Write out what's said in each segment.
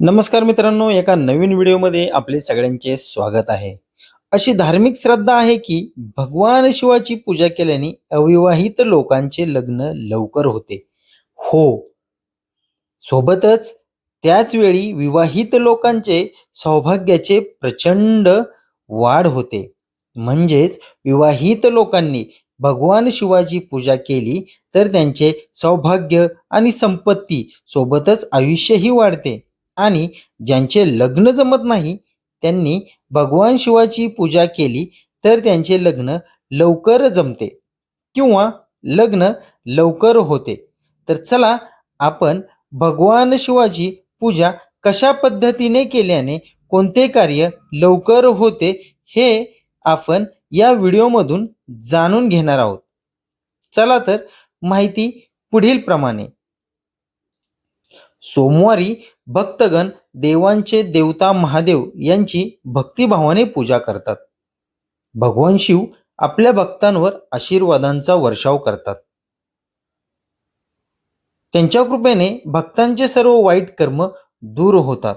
नमस्कार मित्रांनो एका नवीन व्हिडिओमध्ये आपले सगळ्यांचे स्वागत आहे. अशी धार्मिक श्रद्धा आहे की भगवान शिवाची पूजा केल्याने अविवाहित लोकांचे लग्न लवकर होते. हो सोबतच त्याच वेळी विवाहित लोकांचे सौभाग्याचे प्रचंड वाढ होते. म्हणजेच विवाहित लोकांनी भगवान शिवाची पूजा केली तर त्यांचे सौभाग्य आणि संपत्ती सोबतच आयुष्यही वाढते. आणि ज्यांचे लग्न जमत नाही त्यांनी भगवान शिवाची पूजा केली तर त्यांचे लग्न लवकर जमते किंवा लग्न लवकर होते. तर चला आपण भगवान शिवाची पूजा कशा पद्धतीने केल्याने कोणते कार्य लवकर होते हे आपण या व्हिडिओमधून जाणून घेणार आहोत. चला तर माहिती पुढील प्रमाणे. सोमवारी भक्तगण देवांचे देवता महादेव यांची भक्तिभावाने पूजा करतात. भगवान शिव आपल्या भक्तांवर आशीर्वादांचा वर्षाव करतात. त्यांच्या कृपेने भक्तांचे सर्व वाईट कर्म दूर होतात.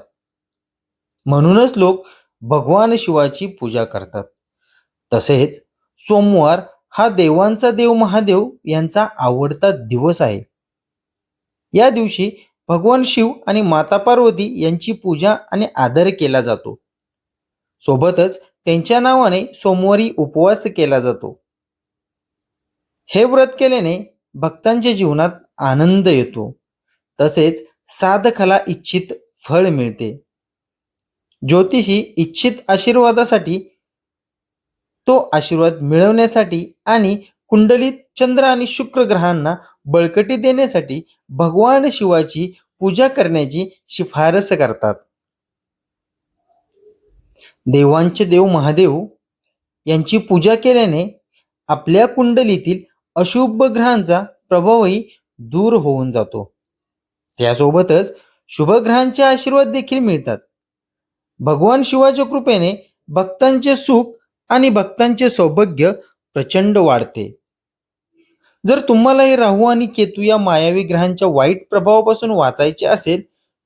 म्हणूनच लोक भगवान शिवाची पूजा करतात. तसेच सोमवार हा देवांचा देव महादेव यांचा आवडता दिवस आहे. या दिवशी भगवान शिव आणि माता पार्वती यांची पूजा आणि आदर केला जातो. सोबतच त्यांच्या नावाने सोमवारी उपवास केला जातो. हे व्रत केल्याने भक्तांच्या जीवनात आनंद येतो. तसेच साधकला इच्छित फळ मिळते. ज्योतिषी इच्छित आशीर्वादासाठी तो आशीर्वाद मिळवण्यासाठी आणि कुंडलीत चंद्र आणि शुक्र ग्रहांना बळकटी देण्यासाठी भगवान शिवाची पूजा करण्याची शिफारस करतात. देवांचे देव महादेव यांची पूजा केल्याने आपल्या कुंडलीतील अशुभ ग्रहांचा प्रभावही दूर होऊन जातो. त्यासोबतच शुभ ग्रहांचे आशीर्वाद देखील मिळतात. भगवान शिवाच्या कृपेने भक्तांचे सुख आणि भक्तांचे सौभाग्य प्रचंड वाढते. जर तुम्हालाही राहू आणि केतू या मायावी ग्रहांच्या वाईट प्रभावापासून वाचायचे असेल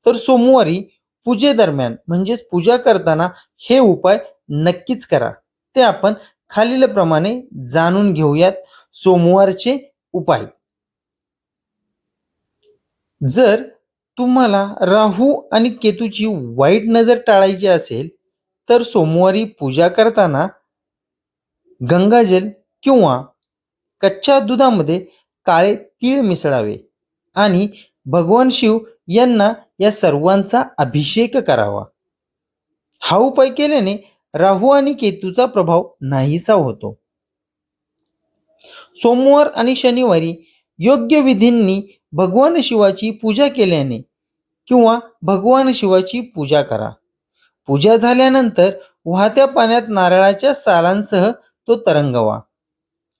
तर सोमवारी पूजेदरम्यान म्हणजेच पूजा करताना हे उपाय नक्कीच करा. ते आपण खालीलप्रमाणे जाणून घेऊयात सोमवारचे उपाय. जर तुम्हाला राहू आणि केतूची वाईट नजर टाळायची असेल तर सोमवारी पूजा करताना गंगाजल किंवा कच्च्या दुधामध्ये काळे तीळ मिसळावे आणि भगवान शिव यांना या सर्वांचा अभिषेक करावा. हा उपाय केल्याने राहू आणि केतूचा प्रभाव नाहीसा होतो. सोमवार आणि शनिवारी योग्य विधींनी भगवान शिवाची पूजा केल्याने किंवा भगवान शिवाची पूजा करा. पूजा झाल्यानंतर वाहत्या पाण्यात नारळाच्या सालांसह तो तरंगवा.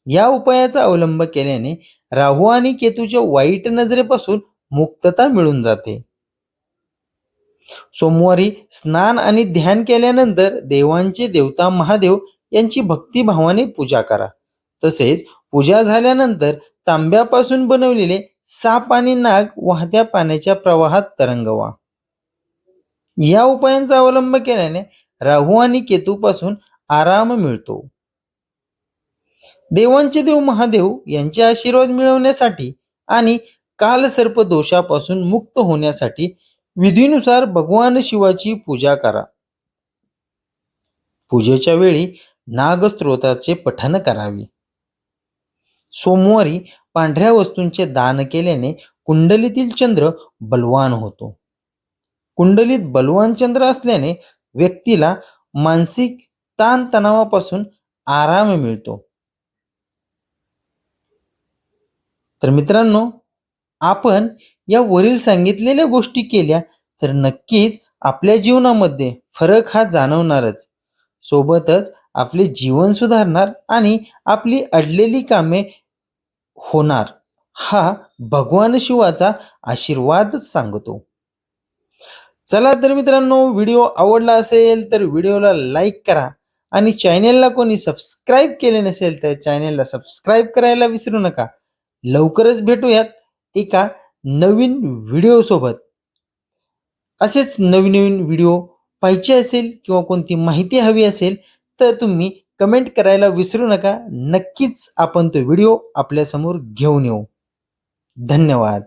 या उपायाचा अवलंब केल्याने राहू आणि केतूच्या वाईट नजरेपासून मुक्तता मिळून जाते. सोमवारी स्नान आणि ध्यान केल्यानंतर देवांचे देवता महादेव यांची भक्तिभावाने पूजा करा. तसेच पूजा झाल्यानंतर तांब्यापासून बनवलेले साप आणि नाग वाहत्या पाण्याच्या प्रवाहात तरंगवा. या उपायांचा अवलंब केल्याने राहू आणि केतूपासून आराम मिळतो. देवांचे देव महादेव यांचे आशीर्वाद मिळवण्यासाठी आणि कालसर्प दोषापासून मुक्त होण्यासाठी विधीनुसार भगवान शिवाची पूजा करा. पूजेच्या वेळी नागस्त्रोताचे पठन करावे. सोमवारी पांढऱ्या वस्तूंचे दान केल्याने कुंडलीतील चंद्र बलवान होतो. कुंडलीत बलवान चंद्र असल्याने व्यक्तीला मानसिक ताणतणावापासून आराम मिळतो. तर मित्रांनो आपण या वरील सांगितलेल्या गोष्टी केल्या तर नक्कीच आपल्या जीवनामध्ये फरक हा जाणवणारच. सोबतच आपले जीवन सुधारणार आणि आपली अडलेली कामे होणार हा भगवान शिवाचा आशीर्वादच सांगतो. चला तर मित्रांनो व्हिडिओ आवडला असेल तर व्हिडिओला लाईक करा आणि चॅनेलला कोणी सबस्क्राईब केले नसेल तर चॅनेलला सबस्क्राईब करायला विसरू नका. लवकरच भेटूयात एका नवीन व्हिडिओसोबत असेच नवीन नवीन व्हिडिओ पाहिजे असेल किंवा कोणती माहिती हवी असेल तर तुम्ही कमेंट करायला विसरू नका. नक्कीच आपण तो व्हिडिओ आपल्यासमोर घेऊन येऊ. धन्यवाद.